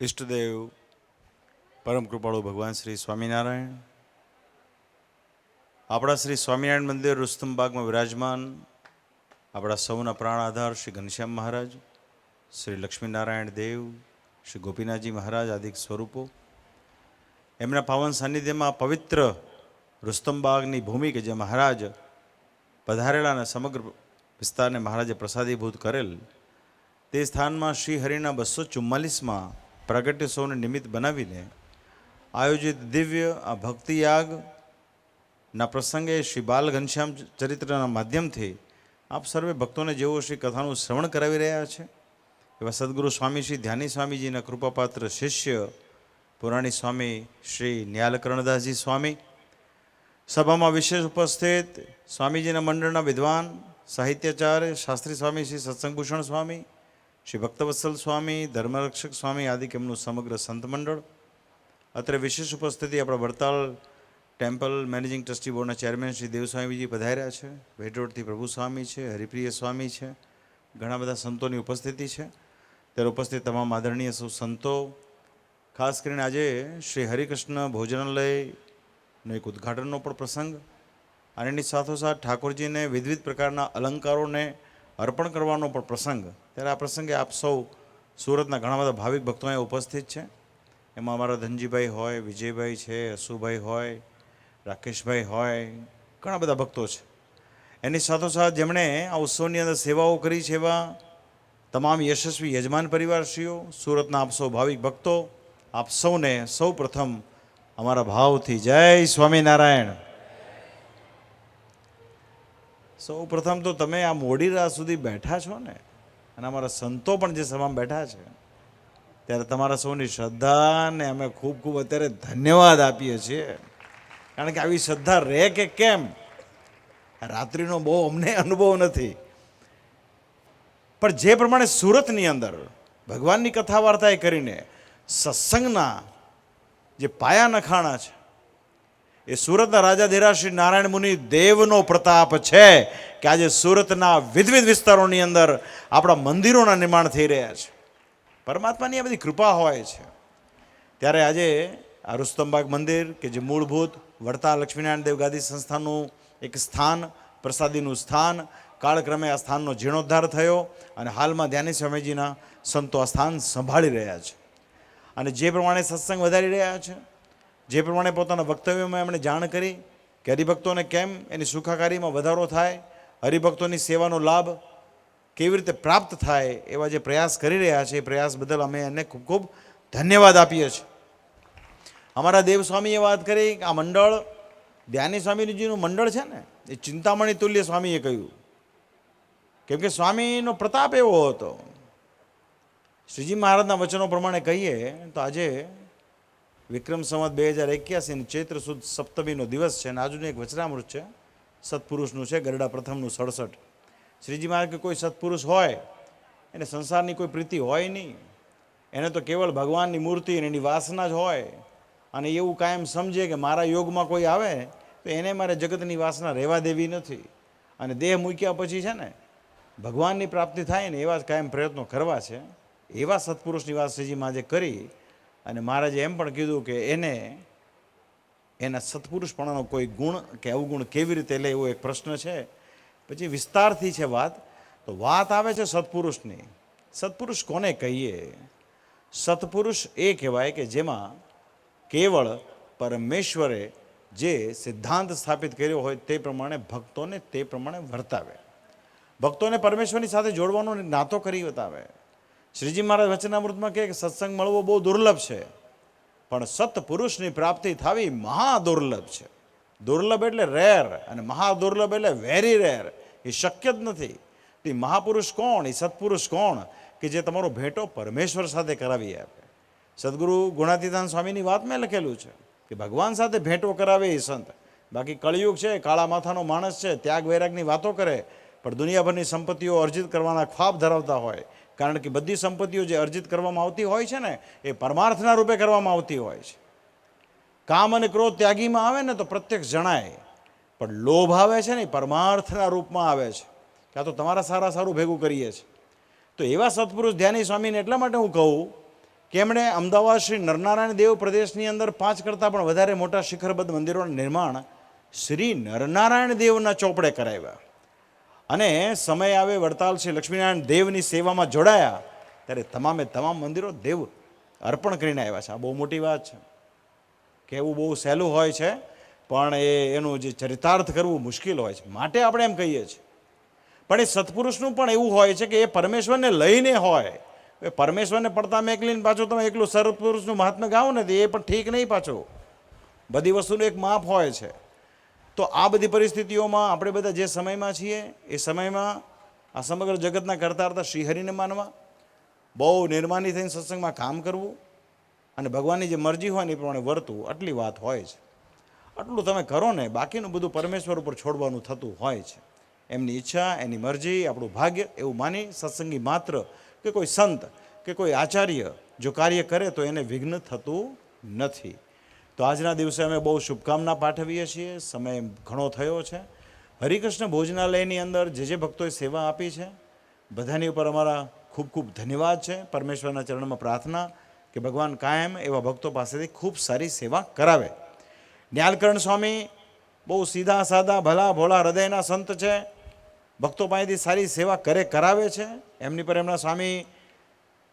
ઈષ્ટદેવ, પરમ કૃપાળુ ભગવાન શ્રી સ્વામિનારાયણ. આપણા શ્રી સ્વામિનારાયણ મંદિર રુસ્તમબાગમાં વિરાજમાન આપણા સૌના પ્રાણ આધાર શ્રી ઘનશ્યામ મહારાજ, શ્રી લક્ષ્મીનારાયણ દેવ, શ્રી ગોપીનાથજી મહારાજ આદિક સ્વરૂપો. એમના પાવન સાનિધ્યમાં પવિત્ર રુસ્તમબાગની ભૂમિ કે જે મહારાજ પધારેલા અને સમગ્ર વિસ્તારને મહારાજે પ્રસાદીભૂત કરેલ, તે સ્થાનમાં શ્રી હરિના બસો ચુમ્માલીસમાં પ્રાગટ્યોત્સવને નિમિત્ત બનાવીને આયોજિત દિવ્ય આ ભક્તિયાગના પ્રસંગે શ્રી બાલ ઘનશ્યામ ચરિત્રના માધ્યમથી આપ સર્વે ભક્તોને જેવો શ્રી કથાનું શ્રવણ કરાવી રહ્યા છે. એવા સદગુરુ સ્વામી શ્રી ધ્યાની સ્વામીજીના કૃપાપાત્ર શિષ્ય પુરાણી સ્વામી શ્રી ન્યાલકર્ણદાસજી સ્વામી, સભામાં વિશેષ ઉપસ્થિત સ્વામીજીના મંડળના વિદ્વાન, સાહિત્યાચાર્ય, શાસ્ત્રી સ્વામી શ્રી સત્સંગભૂષણ સ્વામી શ્રી ભક્તવત્સલ સ્વામી, ધર્મરક્ષક સ્વામી આદિ એમનું સમગ્ર સંત મંડળ. અત્રે વિશેષ ઉપસ્થિતિ આપણા વડતાલ ટેમ્પલ મેનેજિંગ ટ્રસ્ટી બોર્ડના ચેરમેન શ્રી દેવસ્વામીજી પધાર્યા છે. ભેટોડથી પ્રભુ સ્વામી છે, હરિપ્રિય સ્વામી છે, ઘણા બધા સંતોની ઉપસ્થિતિ છે. ત્યારે ઉપસ્થિત તમામ આદરણીય સૌ સંતો, ખાસ કરીને આજે શ્રી હરિકૃષ્ણ ભોજનાલયનો એક ઉદ્ઘાટનનો પણ પ્રસંગ. અને એની સાથોસાથ ઠાકોરજીને વિવિધ પ્રકારના અલંકારોને અર્પણ કરવાનો પણ પ્રસંગ. ત્યારે આ પ્રસંગે આપ સૌ સુરતના ઘણા બધા ભાવિક ભક્તો અહીંયા ઉપસ્થિત છે. એમાં અમારા ધનજીભાઈ હોય, વિજયભાઈ છે અશુભાઈ હોય, રાકેશભાઈ હોય, ઘણા બધા ભક્તો છે. એની સાથોસાથ જેમણે આ ઉત્સવની અંદર સેવાઓ કરી છે એવા તમામ યશસ્વી યજમાન પરિવારશ્રીઓ, સુરતના આપ સૌ ભાવિક ભક્તો, આપ સૌને સૌ પ્રથમ અમારા ભાવથી જય સ્વામિનારાયણ. સૌ પ્રથમ તો તમે આ મોડી રાત સુધી બેઠા છો ને? અને અમારા સંતો પણ જે સભામાં બેઠા છે, ત્યારે તમારા સૌની શ્રદ્ધાને અમે ખૂબ ખૂબ અત્યારે ધન્યવાદ આપીએ છીએ. કારણ કે આવી શ્રદ્ધા રહે કે કેમ? રાત્રિનો બહુ અમને અનુભવ નથી. પણ જે પ્રમાણે સુરતની અંદર ભગવાનની કથા વાર્તાએ કરીને સત્સંગના જે પાયા નખાણા છે એ સુરતના રાજા ધીરાશ્રી નારાયણ મુનિ દેવનો પ્રતાપ છે કે આજે સુરતના વિધવિધ વિસ્તારોની અંદર આપણા મંદિરોના નિર્માણ થઈ રહ્યા છે. પરમાત્માની આ બધી કૃપા હોય છે. ત્યારે આજે આ રુસ્તમબાગ મંદિર કે જે મૂળભૂત વડતા લક્ષ્મીનારાયણ દેવ ગાદી સંસ્થાનું એક સ્થાન, પ્રસાદીનું સ્થાન, કાળક્રમે આ સ્થાનનો જીર્ણોદ્ધાર થયો અને હાલમાં ધ્યાની સ્વામીજીના સંતો આ સ્થાન સંભાળી રહ્યા છે. અને જે પ્રમાણે સત્સંગ વધારી રહ્યા છે જે પ્રમાણે પોતાના વક્તવ્યમાં એમણે જાણ કરી કે હરિભક્તોને કેમ એની સુખાકારીમાં વધારો થાય, હરિભક્તોની સેવાનો લાભ કેવી રીતે પ્રાપ્ત થાય એવા જે પ્રયાસ કરી રહ્યા છે એ પ્રયાસ બદલ અમે એને ખૂબ ખૂબ ધન્યવાદ આપીએ છીએ. અમારા દેવસ્વામીએ વાત કરી કે આ મંડળ ધ્યાની સ્વામીજીનું મંડળ છે ને, એ ચિંતામણી તુલ્ય સ્વામીએ કહ્યું. કેમ કે સ્વામીનો પ્રતાપ એવો હતો. શ્રીજી મહારાજના વચનો પ્રમાણે કહીએ તો આજે વિક્રમ સંવત બે હજાર એક્યાસીની ચૈત્ર સુદ સપ્તમીનો દિવસ છે અને આજનું એક વચનામૃત છે, સત્પુરુષનું છે, ગરડા પ્રથમનું સડસઠ. શ્રીજી મહારાજ કે કોઈ સત્પુરુષ હોય, એને સંસારની કોઈ પ્રીતિ હોય નહીં. એને તો કેવળ ભગવાનની મૂર્તિ અને એની વાસના જ હોય. અને એવું કાયમ સમજે કે મારા યોગમાં કોઈ આવે, તો એને મારે જગતની વાસના રહેવા દેવી નથી. અને દેહ મૂક્યા પછી છે ને, ભગવાનની પ્રાપ્તિ થાય ને એવા જ કાયમ પ્રયત્નો કરવા છે. એવા સત્પુરુષની વાત શ્રીજી મહારાજે કરી અને મહારાજે એમ પણ કીધું કે એને, એના સત્પુરુષપણાનો કોઈ ગુણ કે અવગુણ કેવી રીતે લે એવો એક પ્રશ્ન છે. પછી વિસ્તારથી છે વાત, તો વાત આવે છે સત્પુરુષની. સત્પુરુષ કોને કહીએ? સત્પુરુષ એ કહેવાય કે જેમાં કેવળ પરમેશ્વરે જે સિદ્ધાંત સ્થાપિત કર્યો હોય તે પ્રમાણે ભક્તોને તે પ્રમાણે વર્તાવે. ભક્તોને પરમેશ્વરની સાથે જોડવાનો નાતો કરી બતાવે. શ્રીજી મહારાજ વચનામૃતમાં કહે કે સત્સંગ મળવો બહુ દુર્લભ છે, પણ સત્પુરુષની પ્રાપ્તિ થવી મહાદુર્લભ છે. દુર્લભ એટલે રેર અને મહાદુર્લભ એટલે વેરી રેર એ શક્ય જ નથી. એ મહાપુરુષ કોણ? એ સત્પુરુષ કોણ? કે જે તમારો ભેટો પરમેશ્વર સાથે કરાવી આપે. સદગુરુ ગુણાતીતાન સ્વામીની વાત મેં લખેલું છે કે ભગવાન સાથે ભેટો કરાવે એ સંત. બાકી કળિયુગ છે, કાળા માથાનો માણસ છે, ત્યાગ વૈરાગની વાતો કરે, પણ દુનિયાભરની સંપત્તિઓ અર્જિત કરવાના ખ્વાબ ધરાવતા હોય. કારણ કે બધી સંપત્તિઓ જે અર્જિત કરવામાં આવતી હોય છે ને, એ પરમાર્થના રૂપે કરવામાં આવતી હોય છે. કામ અને ક્રોધ ત્યાગીમાં આવે ને તો પ્રત્યક્ષ જણાય પણ લોભ આવે છે ને એ પરમાર્થના રૂપમાં આવે છે. કાં તો તમારા સારા સારું ભેગું કરીએ છીએ તો એવા સત્પુરુષ ધ્યાની સ્વામીને એટલા માટે હું કહું કે એમણે અમદાવાદ શ્રી નરનારાયણ દેવ પ્રદેશની અંદર પાંચ કરતાં પણ વધારે મોટા શિખરબદ્ધ મંદિરોના નિર્માણ શ્રી નરનારાયણ દેવના ચોપડે કરાવ્યા. અને સમય આવે, વડતાલ શ્રી લક્ષ્મીનારાયણ દેવની સેવામાં જોડાયા, ત્યારે તમામે તમામ મંદિરો દેવ અર્પણ કરીને આવ્યા છે. આ બહુ મોટી વાત છે. કહેવું બહુ સહેલું હોય છે, પણ એ એનું જે ચરિતાર્થ કરવું મુશ્કેલ હોય છે. માટે આપણે એમ કહીએ છીએ. પણ એ સત્પુરુષનું પણ એવું હોય છે કે એ પરમેશ્વરને લઈને હોય. એ પરમેશ્વરને પડતા મેકલીને પાછું તમે એકલું સત્પુરુષનું મહાત્મા ગાઓ ને એ પણ ઠીક નહીં પાછું. બધી વસ્તુનું એક માપ હોય છે. તો આ બધી પરિસ્થિતિઓમાં આપણે બધા જે સમયમાં છીએ, એ સમયમાં આ સમગ્ર જગતના કરતા કરતા શ્રીહરિને માનવા, બહુ નિર્માની થઈને સત્સંગમાં કામ કરવું અને ભગવાનની જે મરજી હોય ને એ પ્રમાણે વર્તવું, આટલી વાત હોય છે. આટલું તમે કરો ને, બાકીનું બધું પરમેશ્વર ઉપર છોડવાનું થતું હોય છે. એમની ઈચ્છા, એની મરજી, આપણું ભાગ્ય, એવું માની સત્સંગી માત્ર કે કોઈ સંત, કે કોઈ આચાર્ય જો કાર્ય કરે તો એને વિઘ્ન થતું નથી. તો આજના દિવસે અમે બહુ શુભકામના પાઠવીએ છીએ. સમય ઘણો થયો છે. હરિકૃષ્ણ ભોજનાલયની અંદર જે જે ભક્તોએ સેવા આપી છે, બધાની ઉપર અમારા ખૂબ ખૂબ ધન્યવાદ છે. પરમેશ્વરના ચરણમાં પ્રાર્થના કે ભગવાન કાયમ એવા ભક્તો પાસેથી ખૂબ સારી સેવા કરાવે. ન્યાલકર્ણ સ્વામી બહુ સીધા સાદા ભલા ભોળા હૃદયના સંત છે. ભક્તો પાસેથી સારી સેવા કરે કરાવે છે. એમની પર એમના સ્વામી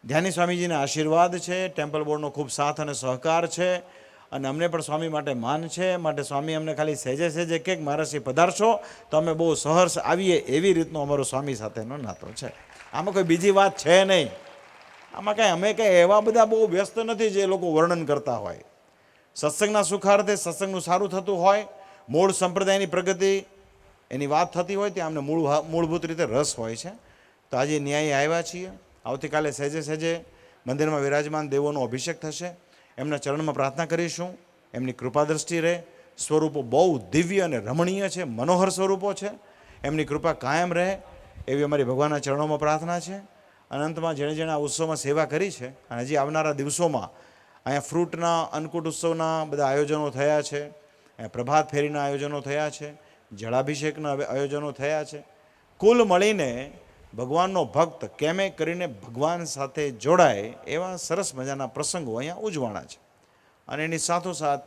ધ્યાની સ્વામીજીના આશીર્વાદ છે. ટેમ્પલ બોર્ડનો ખૂબ સાથ અને સહકાર છે. અને અમને પણ સ્વામી માટે માન છે, માટે સ્વામી અમને ખાલી સહેજે સહેજે કે મારાથી પધારશો, તો અમે બહુ સહર્ષ આવીએ એવી રીતનો અમારો સ્વામી સાથેનો નાતો છે. આમાં કોઈ બીજી વાત છે નહીં. આમાં કાંઈ અમે કાંઈ એવા બધા બહુ વ્યસ્ત નથી જે લોકો વર્ણન કરતા હોય. સત્સંગના સુખાર્થે સત્સંગનું સારું થતું હોય, મૂળ સંપ્રદાયની પ્રગતિ એની વાત થતી હોય ત્યાં અમને મૂળ મૂળભૂત રીતે રસ હોય છે. તો આજે ન્યાય આવ્યા છીએ. આવતીકાલે સહેજે સહેજે મંદિરમાં વિરાજમાન દેવોનો અભિષેક થશે. એમના ચરણમાં પ્રાર્થના કરીશું. એમની કૃપા દ્રષ્ટિ રહે. સ્વરૂપો બહુ દિવ્ય અને રમણીય છે, મનોહર સ્વરૂપો છે. એમની કૃપા કાયમ રહે. એવી અમારી ભગવાનના ચરણોમાં પ્રાર્થના છે. અનંતમાં જેણે જેણે આ ઉત્સવમાં સેવા કરી છે, અને હજી આવનારા દિવસોમાં અહીંયા ફ્રૂટના, અન્નકૂટ ઉત્સવના બધા આયોજનો થયા છે. અહીંયા પ્રભાત ફેરીના આયોજનો થયા છે. જળાભિષેકના આયોજનો થયા છે. કુલ મળીને ભગવાનનો ભક્ત કેમે કરીને ભગવાન સાથે જોડાય એવા સરસ મજાના પ્રસંગો અહીંયા ઉજવાણા છે. અને એની સાથોસાથ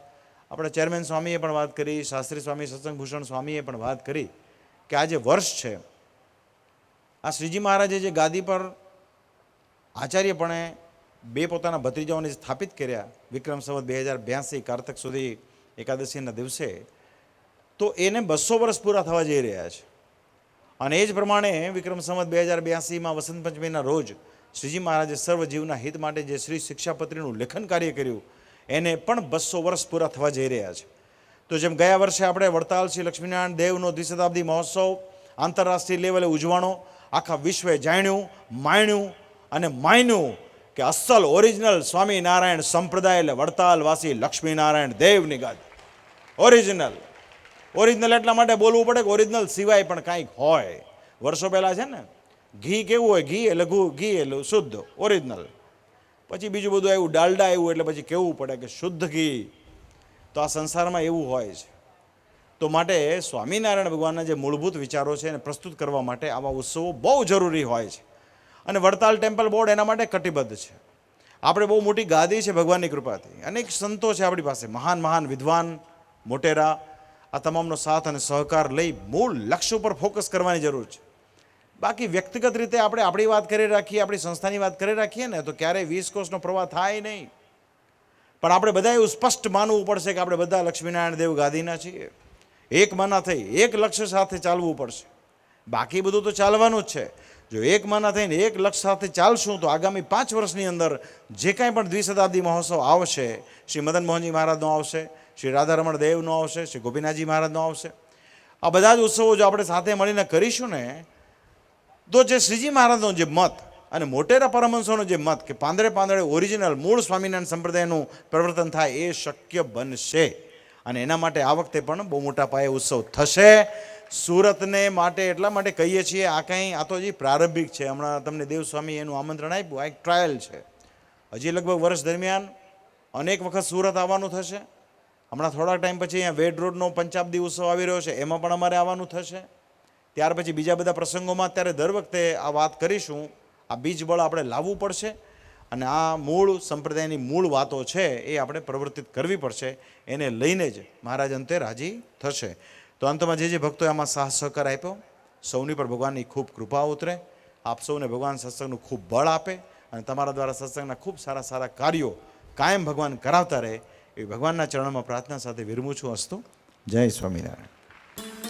આપણા ચેરમેન સ્વામીએ પણ વાત કરી, શાસ્ત્રી સ્વામી, સત્સંગભૂષણ સ્વામીએ પણ વાત કરી કે આ જે વર્ષ છે, આ શ્રીજી મહારાજે જે ગાદી પર આચાર્યપણે બે પોતાના ભત્રીજાઓને સ્થાપિત કર્યા, વિક્રમ સંવત બે હજાર બ્યાસી કારતક સુધી એકાદશીના દિવસે, તો એને બસો વર્ષ પૂરા થવા જઈ રહ્યા છે. અને એ જ પ્રમાણે વિક્રમ સંવત બે હજાર બ્યાસીમાં વસંત પંચમીના રોજ શ્રીજી મહારાજે સર્વ જીવના હિત માટે જે શ્રી શિક્ષાપત્રીનું લેખન કાર્ય કર્યું, એને પણ બસો વર્ષ પૂરા થવા જઈ રહ્યા છે. તો જેમ ગયા વર્ષે આપણે વડતાલ શ્રી લક્ષ્મીનારાયણ દેવનો દ્વિશતાબ્દી મહોત્સવ, આંતરરાષ્ટ્રીય લેવલે ઉજવાણો આખા વિશ્વે જાણ્યું, માણ્યું અને માન્યું કે અસલ ઓરિજિનલ સ્વામિનારાયણ સંપ્રદાય એટલે વડતાલવાસી લક્ષ્મીનારાયણ દેવની ગાદ. ઓરિજિનલ. ઓરિજિનલ એટલા માટે બોલવું પડે કે ઓરિજિનલ સિવાય પણ કાંઈક હોય. વર્ષો પહેલાં છે ને, ઘી કેવું હોય? ઘી એટલે લઘુ, ઘી એટલે શુદ્ધ ઓરિજિનલ પછી બીજું બધું આવ્યું, ડાલડા આવ્યું, એટલે પછી કેવું પડે કે શુદ્ધ ઘી. તો આ સંસારમાં એવું હોય છે. તો માટે સ્વામિનારાયણ ભગવાનના જે મૂળભૂત વિચારો છે એને પ્રસ્તુત કરવા માટે આવા ઉત્સવો બહુ જરૂરી હોય છે. અને વડતાલ ટેમ્પલ બોર્ડ એના માટે કટિબદ્ધ છે. આપણે બહુ મોટી ગાદી છે ભગવાનની કૃપાથી. અનેક સંતો છે આપણી પાસે. મહાન મહાન વિદ્વાન, મોટેરા આ તમામનો સાથ અને સહકાર લઈ મૂળ લક્ષ્ય ઉપર ફોકસ કરવાની જરૂર છે. બાકી વ્યક્તિગત રીતે આપણે આપણી વાત કરી રાખીએ, આપણી સંસ્થાની વાત કરી રાખીએ ને, તો ક્યારેય વીસ કોષનો પ્રવાહ થાય નહીં. પણ આપણે બધા એવું સ્પષ્ટ માનવું પડશે કે આપણે બધા લક્ષ્મીનારાયણ દેવ ગાદીના છીએ. એક માના થઈ, એક લક્ષ્ય સાથે ચાલવું પડશે. બાકી બધું તો ચાલવાનું જ છે. જો એક માના થઈને એક લક્ષ્ય સાથે ચાલશું, તો આગામી પાંચ વર્ષની અંદર જે કાંઈ પણ દ્વિશતાબ્દી મહોત્સવ આવશે, શ્રી મદન મોહનજી મહારાજનો આવશે શ્રી રાધારમણ દેવનો આવશે, શ્રી ગોપીનાથજી મહારાજનો આવશે. આ બધા જ ઉત્સવો જો આપણે સાથે મળીને કરીશું ને, તો જે શ્રીજી મહારાજનો જે મત અને મોટેરા પરમહંસોનો જે મત કે પાંદડે પાંદડે ઓરિજિનલ મૂળ સ્વામિનારાયણ સંપ્રદાયનું પ્રવર્તન થાય એ શક્ય બનશે. અને એના માટે આ વખતે પણ બહુ મોટા પાયે ઉત્સવ થશે. સુરતને માટે એટલા માટે કહીએ છીએ, આ કંઈ, આ તો હજી પ્રારંભિક છે. હમણાં તમને દેવસ્વામી એનું આમંત્રણ આપ્યું, આ એક ટ્રાયલ છે. હજી લગભગ વર્ષ દરમિયાન અનેક વખત સુરત આવવાનું થશે. હમણાં થોડાક ટાઈમ પછી અહીંયા વેડ રોડનો પંચાબ્દી ઉત્સવ આવી રહ્યો છે, એમાં પણ અમારે આવવાનું થશે. ત્યાર પછી બીજા બધા પ્રસંગોમાં અત્યારે દર વખતે આ વાત કરીશું. આ બીજ બળ આપણે લાવવું પડશે અને આ મૂળ સંપ્રદાયની મૂળ વાતો છે એ આપણે પ્રવર્તિત કરવી પડશે. એને લઈને જ મહારાજ અંતે રાજી થશે. તો અંતમાં જે જે ભક્તોએ આમાં સાહસ સહકાર આપ્યો, સૌની પર ભગવાનની ખૂબ કૃપા ઉતરે. આપ સૌને ભગવાન સત્સંગનું ખૂબ બળ આપે અને તમારા દ્વારા સત્સંગના ખૂબ સારા સારા કાર્યો કાયમ ભગવાન કરાવતા રહે. એ ભગવાનના ચરણમાં પ્રાર્થના સાથે વિરમું છું અસ્તુ. જય સ્વામિનારાયણ.